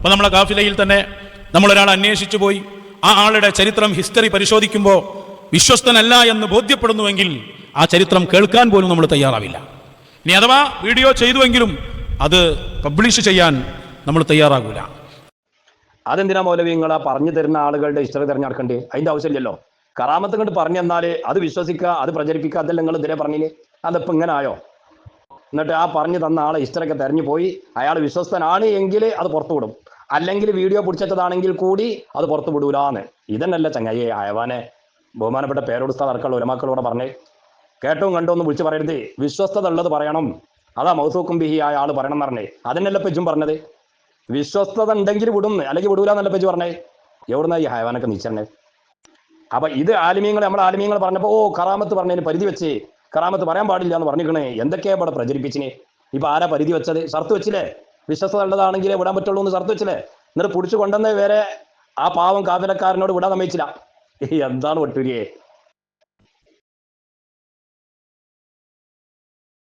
അപ്പൊ നമ്മളെ കാഫിലയിൽ തന്നെ നമ്മളൊരാൾ അന്വേഷിച്ചു പോയി. ആ ആളുടെ ചരിത്രം ഹിസ്റ്ററി പരിശോധിക്കുമ്പോൾ വിശ്വസ്തനല്ല എന്ന് ബോധ്യപ്പെടുന്നുവെങ്കിൽ ആ ചരിത്രം കേൾക്കാൻ പോലും നമ്മൾ തയ്യാറാവില്ല. ഇനി അഥവാ വീഡിയോ ചെയ്തുവെങ്കിലും അത് പബ്ലിഷ് ചെയ്യാൻ നമ്മൾ തയ്യാറാകൂല. അതെന്തിനാ മൗലവി നിങ്ങൾ ആ പറഞ്ഞു തരുന്ന ആളുകളുടെ ഹിസ്റ്ററി തിരഞ്ഞെടുക്കണ്ടേ? അതിന്റെ ആവശ്യമില്ലല്ലോ. കറാമത്ത് കണ്ട് പറഞ്ഞു തന്നാൽ അത് വിശ്വസിക്കുക അത് പ്രചരിപ്പിക്കുക അതല്ല നിങ്ങൾ ഇതിനെ പറഞ്ഞിന്? അതിപ്പോ ഇങ്ങനെ ആയോ എന്നിട്ട് ആ പറഞ്ഞു തന്ന ആളെ ഹിസ്റ്ററൊക്കെ തെരഞ്ഞു പോയി. അയാൾ വിശ്വസ്തനാണ് എങ്കിൽ അത് പുറത്തു വിടും അല്ലെങ്കിൽ വീഡിയോ പിടിച്ചതാണെങ്കിൽ കൂടി അത് പുറത്തു വിടൂലാന്ന്. ഇതന്നല്ല ചങ്ങായി അയവാനെ ബഹുമാനപ്പെട്ട പേരോടുസ്ഥ വർക്കുള്ള ഉലമാക്കളോട് പറഞ്ഞേ. കേട്ടോ കണ്ടോ ഒന്ന് വിളിച്ചു പറയരുത്. വിശ്വസ്തത ഉള്ളത് പറയണം. അതാ മൗസൂക്കും ബിഹി ആയ ആൾ പറയണം എന്ന് പറഞ്ഞേ. അതന്നല്ല പെജും പറഞ്ഞത്? വിശ്വസ്തത ഉണ്ടെങ്കിൽ വിടും അല്ലെങ്കിൽ വിടൂല എന്നല്ല പെജു പറഞ്ഞേ? എവിടുന്ന ഈ ഹയവാനൊക്കെ നീച്ചറിനെ അപ്പൊ ഇത് ആലിമീങ്ങൾ നമ്മൾ ആലിമീങ്ങൾ പറഞ്ഞപ്പോ ഓ കറാമത്ത് പറഞ്ഞതിന് പരിധി വെച്ച് കറാമത്ത് പറയാൻ പാടില്ല എന്ന് പറഞ്ഞിരിക്കണേ. എന്തൊക്കെയാ ഇവിടെ പ്രചരിപ്പിച്ചിന്? ഇപ്പൊ ആരാ പരിധി വെച്ചത്? ഷർത്ത് വെച്ചില്ലേ? വിശ്വസ്തത ഉള്ളതാണെങ്കിലേ വിടാൻ പറ്റുള്ളൂ എന്ന് വെച്ചില്ലേ? എന്നിട്ട് പിടിച്ചു കൊണ്ടുവന്ന വേറെ ആ പാവം കാവലക്കാരനോട് വിടാൻ സമ്മതിച്ചില്ല. എന്താണ് ഒട്ടൂരിയെ